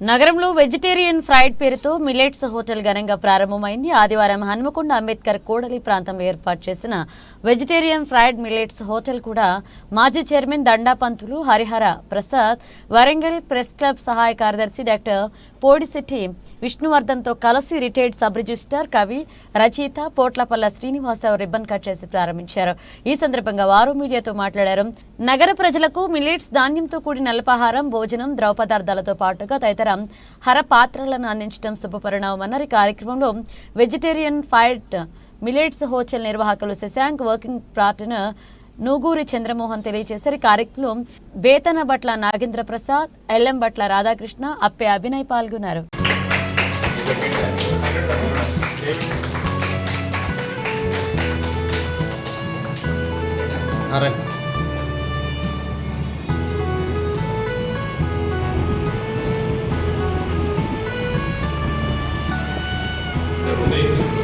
నగరంలో vegetarian fried పేరుతో millets hotel ఘనంగా ప్రారంభమైంది. ఆదివారం హన్మకొండ అంబేద్కర్ కోడలి ప్రాంతంలో ఏర్పాటు చేసిన వెజిటేరియన్ ఫ్రైడ్ మిలెట్స్ హోటల్ కూడా మాజీ chairman Dandapantulu Harihara Prasad Warangal press club సహాయ కార్యదర్శి డాక్టర్ పోడిశెట్టి విష్ణువర్ధన్తో కలిసి రిటైర్డ్ సబ్ రిజిస్టార్ కవి రచయిత పోట్లపల్ల శ్రీనివాసరావు రిబ్బన్ కట్ చేసి ప్రారంభించారు. ఈ సందర్భంగా వారు మీడియాతో మాట్లాడారు. నగర ప్రజలకు మిలెట్స్ ధాన్యంతో కూడిన అల్పాహారం భోజనం ద్రవ పదార్థాలతో పాటుగా తదితర హర పాత్రలను అందించడం శుభపరిణామన్నారు ఈ కార్యక్రమంలో వెజిటేరియన్ ఫైట్ మిలెట్స్ హోటల్ నిర్వాహకులు శశాంక్ వర్కింగ్ పార్ట్నర్ నూగూరి చంద్రమోహన్ తెలియజేశారు. ఈ కార్యక్రమంలో వేతన బట్ల నాగేంద్ర ప్రసాద్ ఎల్ఎం బట్ల రాధాకృష్ణ అప్పే అభినయ్ పాల్గొన్నారు. Até o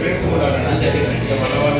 డిఫరెన్స్ ఉండాలండి అంతే.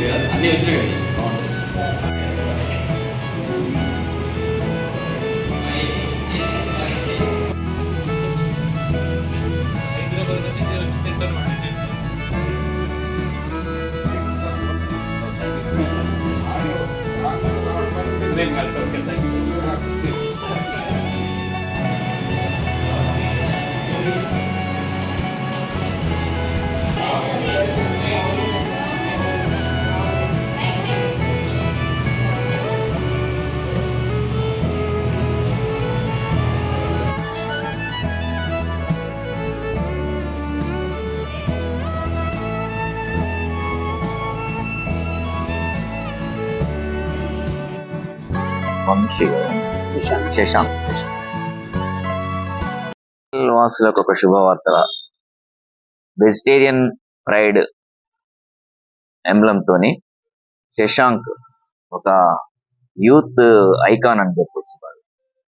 내가 안녕히 틀려야지. 내가 వంశీ శశాంక్ వాసులకు ఒక శుభవార్త వెజిటేరియన్ ఫ్రైడ్ తోని శశాంక్ ఒక యూత్ ఐకాన్ అని చెప్పొచ్చు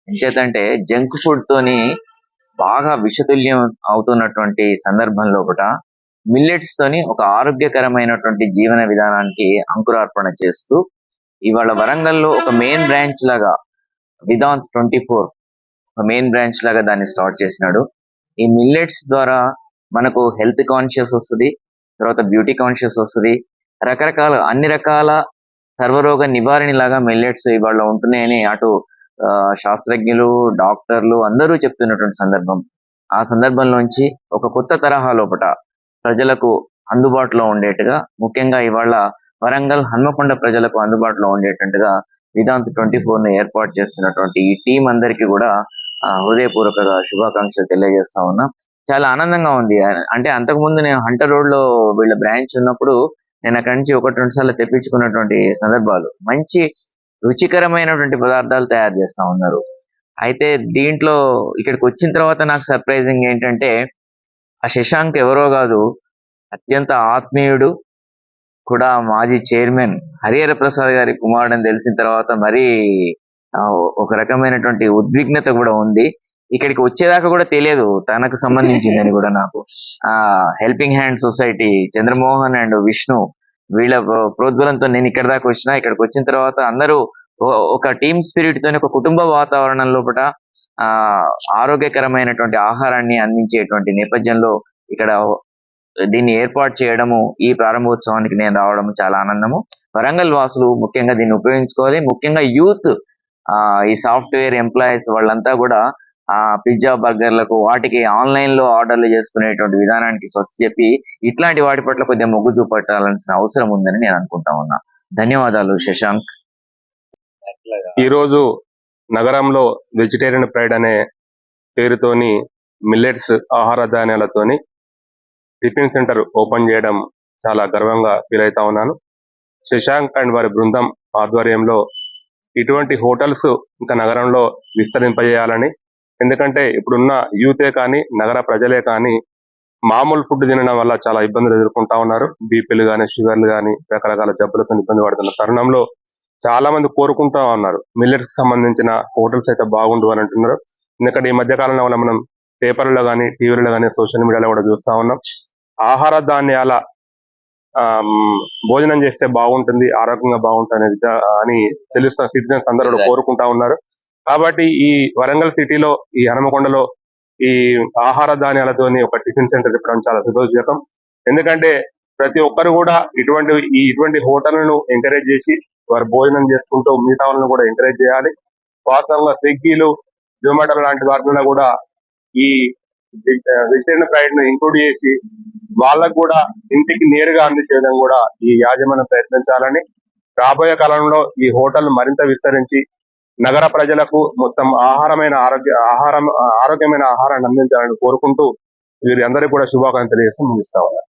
ఎంచేతంటే జంక్ ఫుడ్ తోని బాగా విషతుల్యం అవుతున్నటువంటి సందర్భంలో ఒకట మిల్లెట్స్ తోని ఒక ఆరోగ్యకరమైనటువంటి జీవన విధానానికి అంకురార్పణ చేస్తూ ఇవాళ వరంగల్లో ఒక మెయిన్ బ్రాంచ్ లాగా విదాంత్ ట్వంటీ ఫోర్ ఒక మెయిన్ బ్రాంచ్ లాగా దాన్ని స్టార్ట్ చేసినాడు. ఈ మిల్లెట్స్ ద్వారా మనకు హెల్త్ కాన్షియస్ వస్తుంది తర్వాత బ్యూటీ కాన్షియస్ వస్తుంది రకరకాల అన్ని రకాల సర్వరోగ నివారణ లాగా మిల్లెట్స్ ఇవాళ ఉంటున్నాయని అటు శాస్త్రజ్ఞులు డాక్టర్లు అందరూ చెప్తున్నటువంటి సందర్భం. ఆ సందర్భంలోంచి ఒక కొత్త తరహా లోపట ప్రజలకు అందుబాటులో ఉండేట్టుగా ముఖ్యంగా ఇవాళ వరంగల్ హన్మకొండ ప్రజలకు అందుబాటులో ఉండేటట్టుగా విదాంత్ ట్వంటీ ఫోర్ను ఏర్పాటు చేస్తున్నటువంటి ఈ టీం అందరికీ కూడా హృదయపూర్వక శుభాకాంక్షలు తెలియజేస్తా ఉన్నా. చాలా ఆనందంగా ఉంది. అంటే అంతకుముందు నేను హంటర్ రోడ్లో వీళ్ళ బ్రాంచ్ ఉన్నప్పుడు నేను అక్కడి నుంచి ఒకటి రెండు సార్లు తెప్పించుకున్నటువంటి సందర్భాలు. మంచి రుచికరమైనటువంటి పదార్థాలు తయారు చేస్తా ఉన్నారు. అయితే దీంట్లో ఇక్కడికి వచ్చిన తర్వాత నాకు సర్ప్రైజింగ్ ఏంటంటే ఆ శశాంక్ ఎవరో కాదు అత్యంత ఆత్మీయుడు కూడా మాజీ చైర్మన్ హరిహర ప్రసాద్ గారి కుమారుడు అని తెలిసిన తర్వాత మరీ ఒక రకమైనటువంటి ఉద్విగ్నత కూడా ఉంది. ఇక్కడికి వచ్చేదాకా కూడా తెలియదు తనకు సంబంధించిందని కూడా నాకు. ఆ helping hand society Chandramohan and Vishnu వీళ్ళ ప్రోద్బలంతో నేను ఇక్కడ దాకా వచ్చిన ఇక్కడికి వచ్చిన తర్వాత అందరూ ఒక టీమ్ స్పిరిట్ తోని ఒక కుటుంబ వాతావరణం లోపల ఆ ఆరోగ్యకరమైనటువంటి ఆహారాన్ని అందించేటువంటి నేపథ్యంలో ఇక్కడ దీన్ని ఏర్పాటు చేయడము ఈ ప్రారంభోత్సవానికి నేను రావడం చాలా ఆనందము. వరంగల్ వాసులు ముఖ్యంగా దీన్ని ఉపయోగించుకోవాలి. ముఖ్యంగా యూత్ ఆ ఈ సాఫ్ట్వేర్ ఎంప్లాయీస్ వాళ్ళంతా కూడా ఆ పిజ్జా బర్గర్లకు వాటికి ఆన్లైన్లో ఆర్డర్లు చేసుకునేటువంటి విధానానికి స్వస్తి చెప్పి ఇట్లాంటి వాటి పట్ల కొద్దిగా మొగ్గు చూపెట్టాల్సిన అవసరం ఉందని నేను అనుకుంటా ఉన్నా. ధన్యవాదాలు శశాంక్. ఈ రోజు నగరంలో వెజిటేరియన్ ప్రైడ్ అనే పేరుతోని మిల్లెట్స్ ఆహార ధాన్యాలతోని టిఫిన్ సెంటర్ ఓపెన్ చేయడం చాలా గర్వంగా ఫీల్ అవుతా ఉన్నాను. శశాంక్ అండ్ వారి బృందం ఆధ్వర్యంలో ఇటువంటి హోటల్స్ ఇంకా నగరంలో విస్తరింపజేయాలని ఎందుకంటే ఇప్పుడున్న యూతే కానీ నగర ప్రజలే కానీ మామూలు ఫుడ్ తినడం వల్ల చాలా ఇబ్బందులు ఎదుర్కొంటా ఉన్నారు. బీపీలు కానీ షుగర్లు కానీ రకరకాల జబ్బులతో ఇబ్బంది పడుతున్న తరుణంలో చాలా మంది కోరుకుంటా ఉన్నారు. మిల్లెట్స్కి సంబంధించిన హోటల్స్ అయితే బాగుండు అని అంటున్నారు. ఎందుకంటే ఈ మధ్య కాలంలో మనం పేపర్లో కానీ టీవీలో కానీ సోషల్ మీడియాలో కూడా చూస్తా ఉన్నాం. ఆహార ధాన్యాల భోజనం చేస్తే బాగుంటుంది ఆరోగ్యంగా బాగుంటుంది అని తెలుస్తున్న సిటిజన్స్ అందరూ కోరుకుంటా ఉన్నారు. కాబట్టి ఈ వరంగల్ సిటీలో ఈ హనుమకొండలో ఈ ఆహార ధాన్యాలతోని ఒక టిఫిన్ సెంటర్ చెప్పడం చాలా సుదోషకం ఎందుకంటే ప్రతి ఒక్కరు కూడా ఇటువంటి ఈ ఇటువంటి హోటళ్ళను ఎంకరేజ్ చేసి వారు భోజనం చేసుకుంటూ మిగతా వాళ్ళని కూడా ఎంకరేజ్ చేయాలి. వాస్తవంగా స్విగ్గీలు జొమాటో లాంటి వాటిలో కూడా ఈ వెజిటేరియన్ ప్రయత్నం ఇంక్లూడ్ చేసి వాళ్ళకు కూడా ఇంటికి నేరుగా అందించేయడం కూడా ఈ యాజమాన్యం ప్రయత్నించాలని రాబోయే కాలంలో ఈ హోటల్ మరింత విస్తరించి నగర ప్రజలకు మొత్తం ఆహారమైన ఆరోగ్య ఆహారం ఆరోగ్యమైన ఆహారాన్ని అందించాలని కోరుకుంటూ వీరి అందరికీ కూడా శుభాకాంక్షలు తెలియజేస్తూ ముగిస్తా ఉన్నారు